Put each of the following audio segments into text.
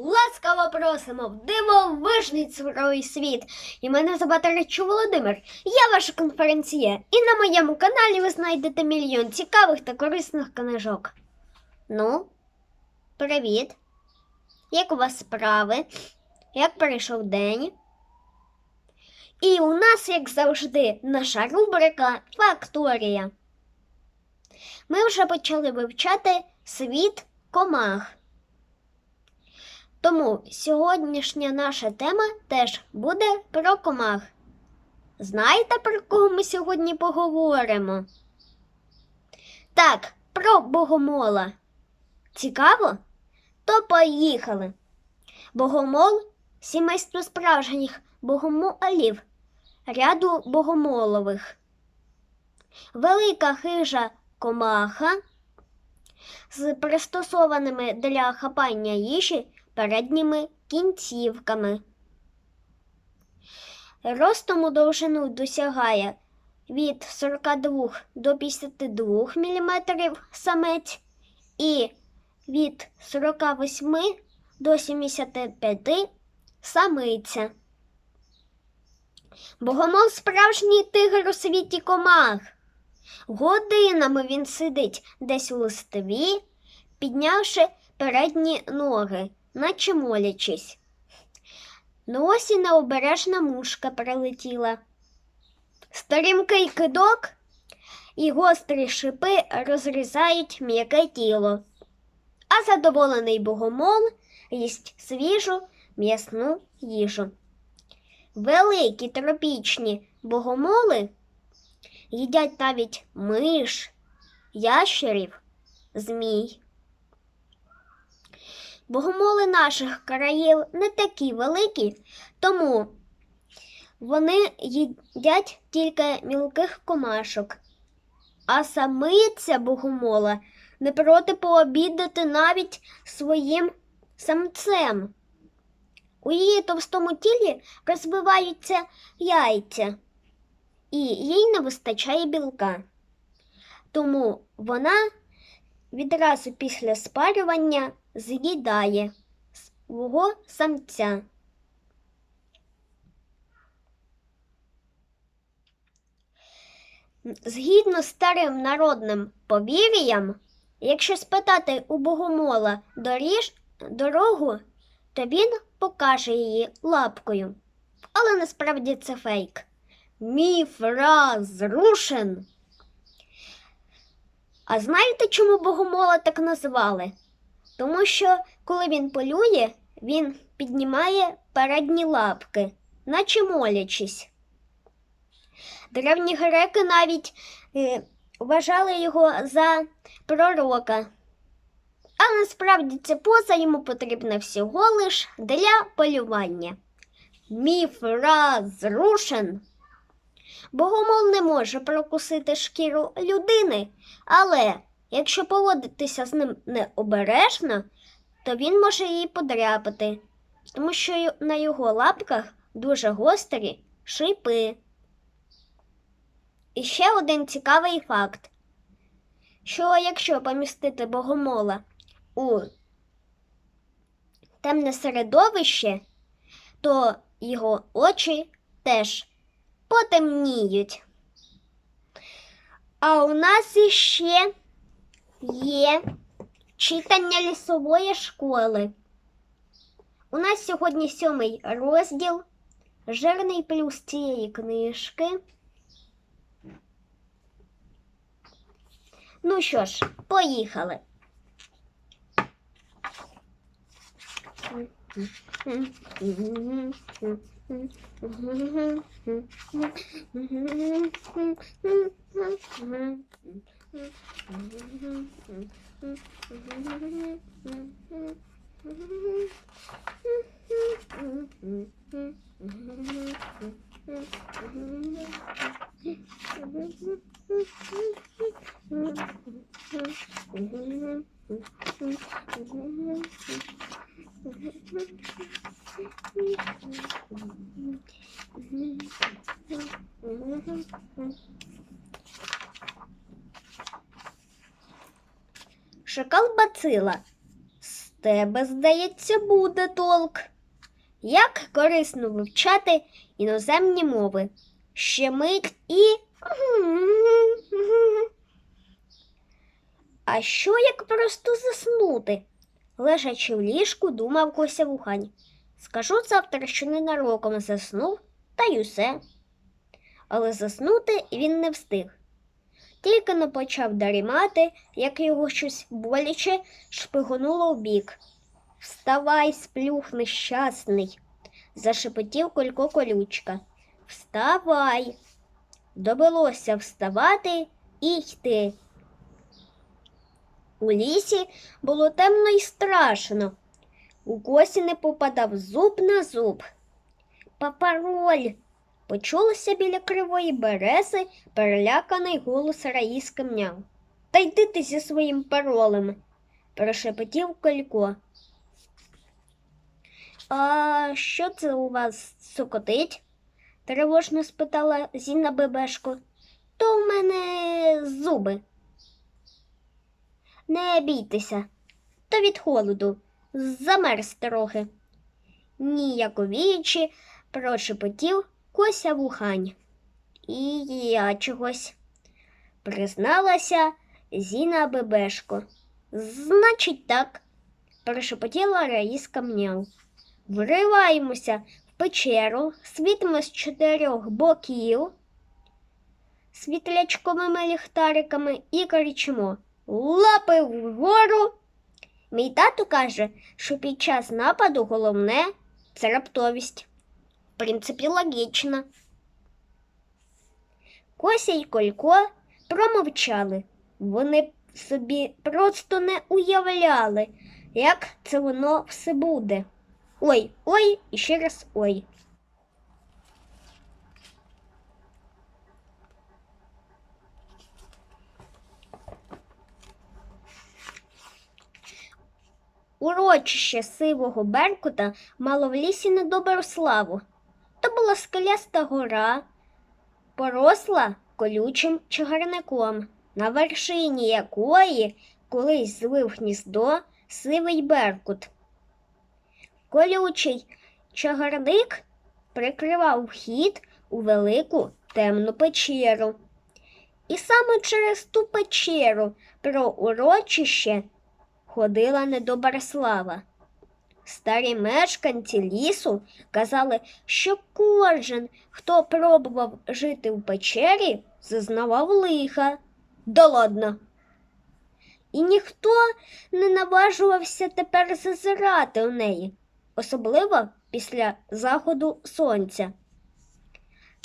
Ласкаво просимо в дивовижний цифровий світ. І мене звати Речу Володимир. Я ваша конференція, і на моєму каналі ви знайдете мільйон цікавих та корисних книжок. Ну, привіт. Як у вас справи? Як пройшов день? І у нас, як завжди, наша рубрика Факторія. Ми вже почали вивчати світ комах. Тому сьогоднішня наша тема теж буде про комах. Знаєте, про кого ми сьогодні поговоримо? Так, про богомола. Цікаво? То поїхали. Богомол сімейство справжніх богомолів, ряду богомолових. Велика хижа комаха з пристосованими для хапання їжі передніми кінцівками. Ростом у довжину досягає від 42 до 52 мм самець і від 48 до 75 самиця. Богомол справжній тигр у світі комах. Годинами він сидить десь у листові, піднявши передні ноги, наче молячись. На осі необережна мушка прилетіла. Стрімкий кидок і гострі шипи розрізають м'яке тіло, а задоволений богомол їсть свіжу м'ясну їжу. Великі тропічні богомоли їдять навіть миш, ящерів, змій. Богомоли наших країв не такі великі, тому вони їдять тільки мілких комашок. А самиця богомола не проти пообідати навіть своїм самцем. У її товстому тілі розвиваються яйця, і їй не вистачає білка. Тому вона відразу після спарювання з'їдає свого самця. Згідно старим народним повір'ям, якщо спитати у богомола доріж, дорогу, то він покаже її лапкою. Але насправді це фейк. Міф розрушен. А знаєте, чому богомола так назвали? Тому що, коли він полює, він піднімає передні лапки, наче молячись. Древні греки навіть е, вважали його за пророка. А насправді ця поза йому потрібна всього лиш для полювання. Міф розрушен. Богомол не може прокусити шкіру людини, але якщо поводитися з ним необережно, то він може її подряпати, тому що на його лапках дуже гострі шипи. І ще один цікавий факт, що якщо помістити богомола у темне середовище, то його очі теж потемніють. А у нас іще є читання лісової школи. У нас сьогодні сьомий розділ, жирний плюс цієї книжки. Ну що ж, поїхали. Mm-hmm. Шакал бацила. З тебе, здається, буде толк. Як корисно вивчати іноземні мови. Ще мить і. А що як просто заснути? Лежачи в ліжку, думав Кося Вухань. Скажу завтра, що ненароком заснув, та й усе. Але заснути він не встиг. Тільки не почав дарімати, як його щось боляче шпигонуло в бік. Вставай, сплюх нещасний, зашепотів Колько колючка. Вставай. Довелося вставати і йти. У лісі було темно і страшно. У косі не попадав зуб на зуб. Папароль. Почулося біля кривої берези переляканий голос Раїски мняв. Та йди ти зі своїм паролем, прошепотів Колько. А що це у вас сокотить? тривожно спитала Зіна Бебешко. То в мене зуби. Не бійтеся, то від холоду. Замерз трохи. Ніяковіючи, прошепотів Кося вухань. І я чогось. Призналася Зіна Бебешко. Значить, так, прошепотіла Раїска мняв. Вриваємося в печеру, світимо з чотирьох боків світлячковими ліхтариками і кричимо Лапи вгору. Мій тато каже, що під час нападу головне це раптовість. В принципі, логічно. Кося й Колько промовчали. Вони собі просто не уявляли, як це воно все буде. Ой, ой і ще раз ой. Урочище сивого Беркута мало в лісі недобру славу. То була скеляста гора, поросла колючим чагарником, на вершині якої колись звив гніздо сивий Беркут. Колючий чагарник прикривав вхід у велику темну печеру. І саме через ту печеру про урочище ходила недобра слава. Старі мешканці лісу казали, що кожен, хто пробував жити в печері, зазнавав лиха. Да ладно. І ніхто не наважувався тепер зазирати у неї, особливо після заходу сонця.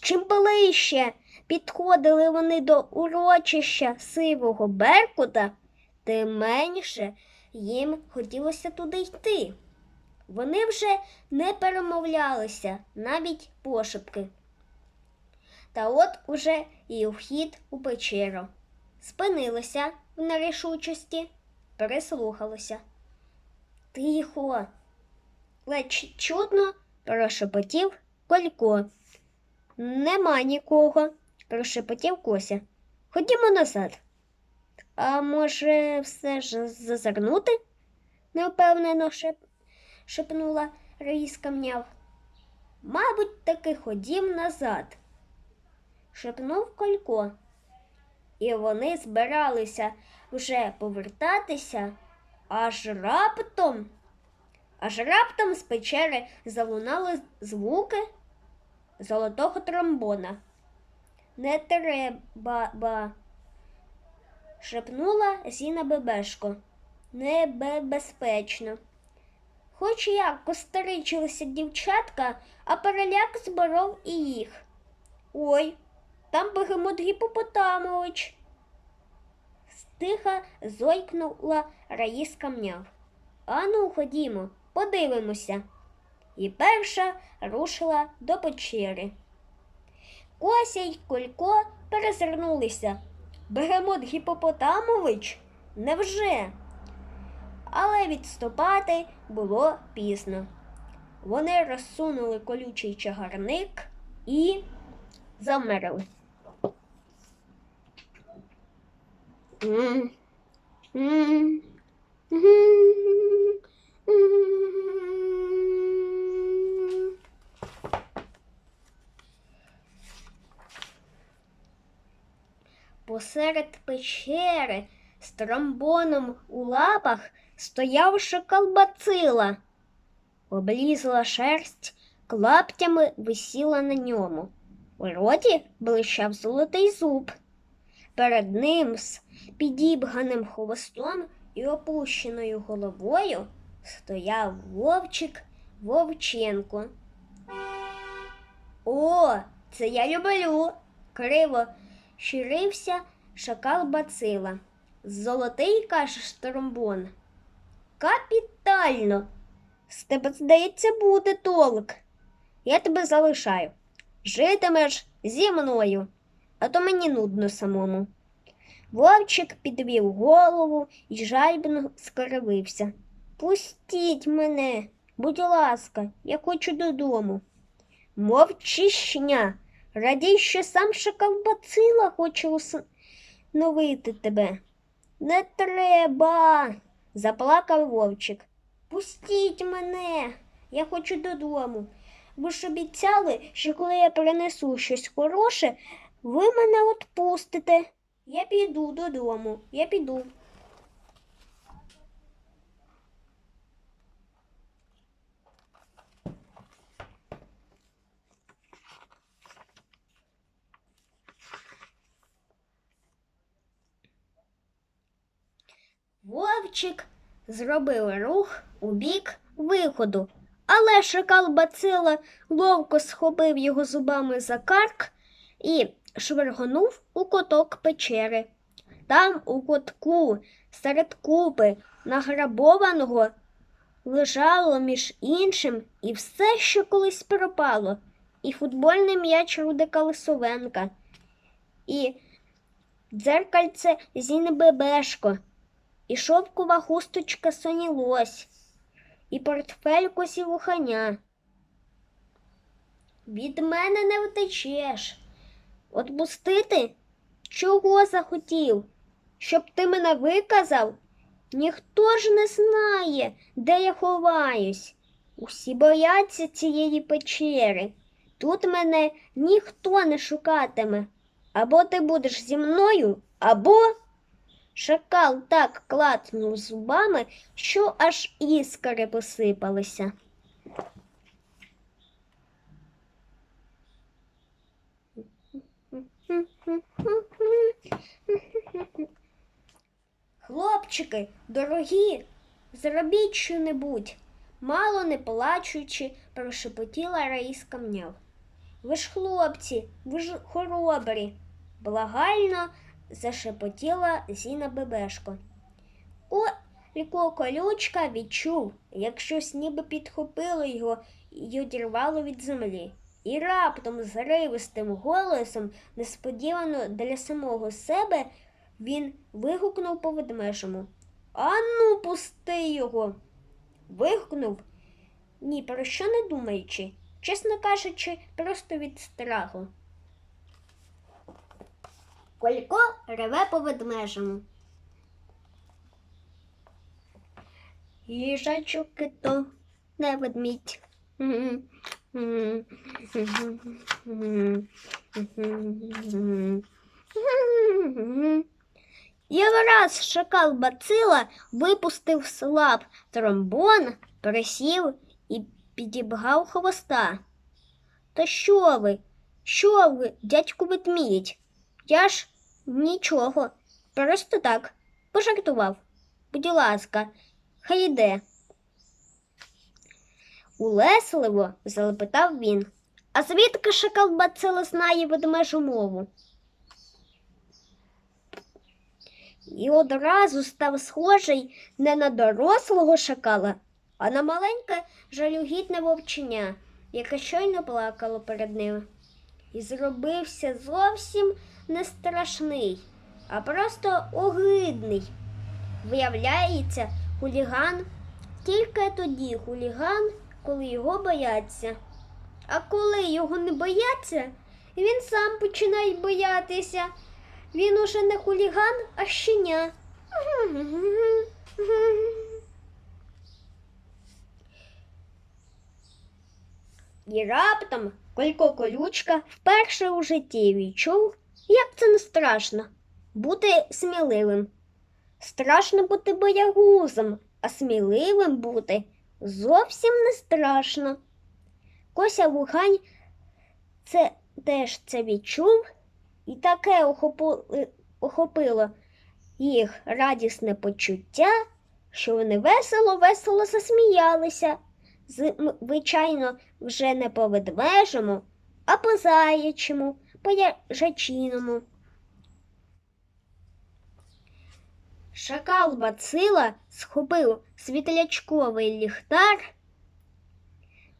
Чим ближче підходили вони до урочища сивого Беркута, тим менше їм хотілося туди йти. Вони вже не перемовлялися навіть пошепки. Та от уже і вхід у печеру. Спинилися в нерішучості, прислухалися. Тихо, ледь чутно прошепотів Колько. Нема нікого, прошепотів Кося. Ходімо назад. А може, все ж зазирнути? невпевнено шеп... шепнула Раїска мняв. Мабуть, таки ходім назад, шепнув Колько. І вони збиралися вже повертатися, аж раптом, аж раптом з печери залунали звуки золотого тромбона. Не треба. ба шепнула Зіна Бебешко. Небезпечно. Хоч як костеричилися дівчатка, а переляк зборов і їх. Ой, там бегемот Гіпопотамович. Стиха зойкнула Раїска мняв. Ану, ходімо, подивимося. І перша рушила до печери. Кося й Колько перезирнулися. Бегемот Гіпопотамович? Невже? Але відступати було пізно. Вони розсунули колючий чагарник і замерли. Посеред печери з тромбоном у лапах стояв шакал бацила. Облізла шерсть клаптями висіла на ньому. У роті блищав золотий зуб. Перед ним з підібганим хвостом і опущеною головою стояв вовчик Вовченко. О, це я люблю. Криво щирився шакал бацила. Золотий кажеш тромбон. Капітально. З тебе, здається, буде толк. Я тебе залишаю. Житимеш зі мною, а то мені нудно самому. Вовчик підвів голову і жальбно скривився. Пустіть мене, будь ласка, я хочу додому. Мовчишня, радій, що сам шакал бацила хоче усиновити тебе. Не треба, заплакав вовчик. Пустіть мене, я хочу додому. Ви ж обіцяли, що коли я принесу щось хороше, ви мене відпустите. Я піду додому, я піду. Вовчик зробив рух у бік виходу, але шакал бацила ловко схопив його зубами за карк і швиргонув у коток печери. Там, у котку, серед купи награбованого, лежало між іншим і все, що колись пропало, і футбольний м'яч Рудика Лисовенка, і дзеркальце Зіни Бебешко, і шовкова хусточка Соні Лось, і портфель косі вуханя. Від мене не втечеш. Отпустити? Чого захотів? Щоб ти мене виказав? Ніхто ж не знає, де я ховаюсь. Усі бояться цієї печери. Тут мене ніхто не шукатиме. Або ти будеш зі мною, або. Шакал так клацнув зубами, що аж іскри посипалися. Хлопчики, дорогі, зробіть що-небудь, мало не плачучи, прошепотіла Раїска мняв. Ви ж хлопці, ви ж хоробрі, благально зашепотіла Зіна Бебешко. Олько колючка відчув, як щось ніби підхопило його і одірвало від землі. І раптом зривистим голосом, несподівано для самого себе, він вигукнув по ведмежому. Ану, пусти його. Вигукнув, ні про що не думаючи, чесно кажучи, просто від страху. Колько реве по ведмежому. Їжачок то не ведмідь. І враз шакал бацила випустив з лап тромбон, присів і підібгав хвоста. Та що ви? Що ви, дядьку ведмідь? Я ж нічого, просто так пожартував. Будь ласка, хай йде. Улесливо залепетав він. А звідки шакал бацила знає ведмежу мову? І одразу став схожий не на дорослого шакала, а на маленьке жалюгідне вовченя, яке щойно плакало перед ним. І зробився зовсім не страшний, а просто огидний. Виявляється, хуліган тільки тоді хуліган, коли його бояться. А коли його не бояться, він сам починає боятися. Він уже не хуліган, а щеня. І раптом Колько Колючка вперше у житті відчув, як це не страшно бути сміливим. Страшно бути боягузом, а сміливим бути зовсім не страшно. Кося Вухань це теж це відчув, і таке охопило їх радісне почуття, що вони весело-весело засміялися. Звичайно, вже не по ведмежому, а по заячому, по яжачиному. Шакал Бацила схопив світлячковий ліхтар,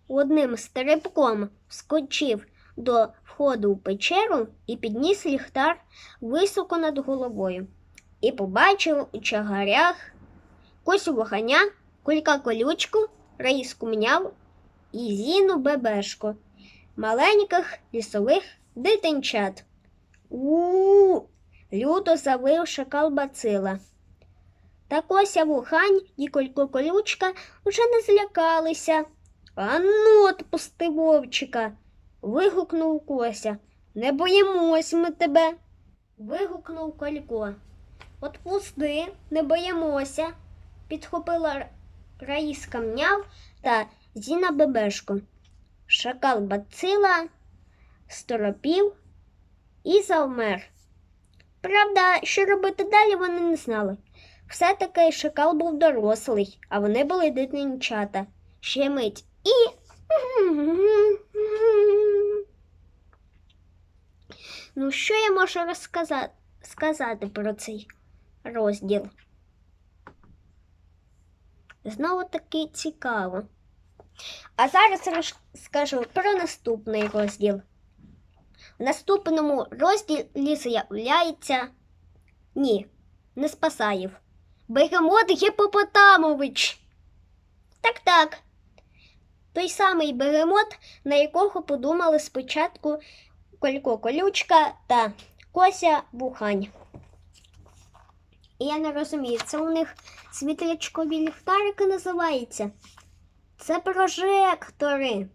одним стрибком скочив до входу в печеру і підніс ліхтар високо над головою. І побачив у чагарях косю воханя, кулька колючку, раїску мняв і зіну бебешку, маленьких лісових дитинчат. У люто завив шакал бацила. Та кося вухань і колько колючка вже не злякалися. Ану, отпусти вовчика. вигукнув кося. Не боїмось ми тебе. вигукнув Колько. Отпусти, не боїмося, підхопила Раїска мняв та Зіна Бебешко. Шакал бацила, сторопів і завмер. Правда, що робити далі, вони не знали. Все-таки шакал був дорослий, а вони були дитинчата. Ще мить і. Ну, що я можу розказати сказати про цей розділ? Знову таки цікаво. А зараз розкажу про наступний розділ. В наступному розділі з'являється ні, не Спасаєв. Бегемот Гіпопотамович. Так, так. Той самий бегемот, на якого подумали спочатку Колько Колючка та Кося Бухань. І я не розумію, це у них світлячкові ліхтарики називається. Це прожектори,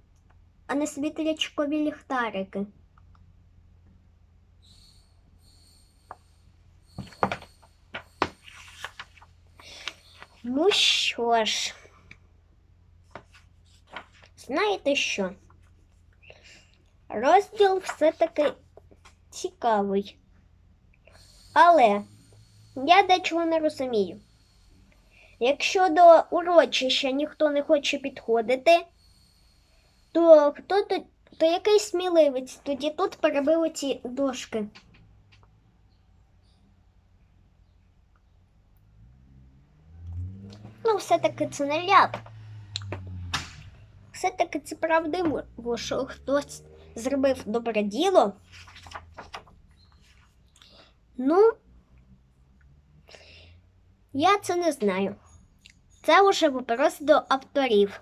а не світлячкові ліхтарики. Ну що ж, знаєте що? Розділ все-таки цікавий. Але я дечого не розумію. Якщо до урочища ніхто не хоче підходити, то хто то, то який сміливець тоді тут перебив ці дошки. Ну, все-таки це не ляп. Все-таки це правдиво, що хтось зробив добре діло. Ну, я це не знаю. Це уже вопрос до авторів.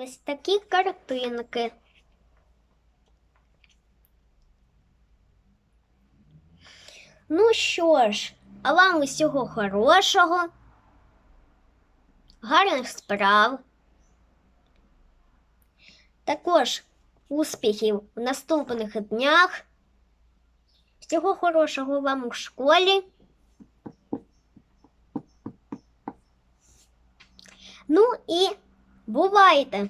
Ось такі картинки. Ну що ж, а вам усього хорошого, гарних справ. Також успіхів в наступних днях. Всього хорошого вам у школі. Ну і бувайте!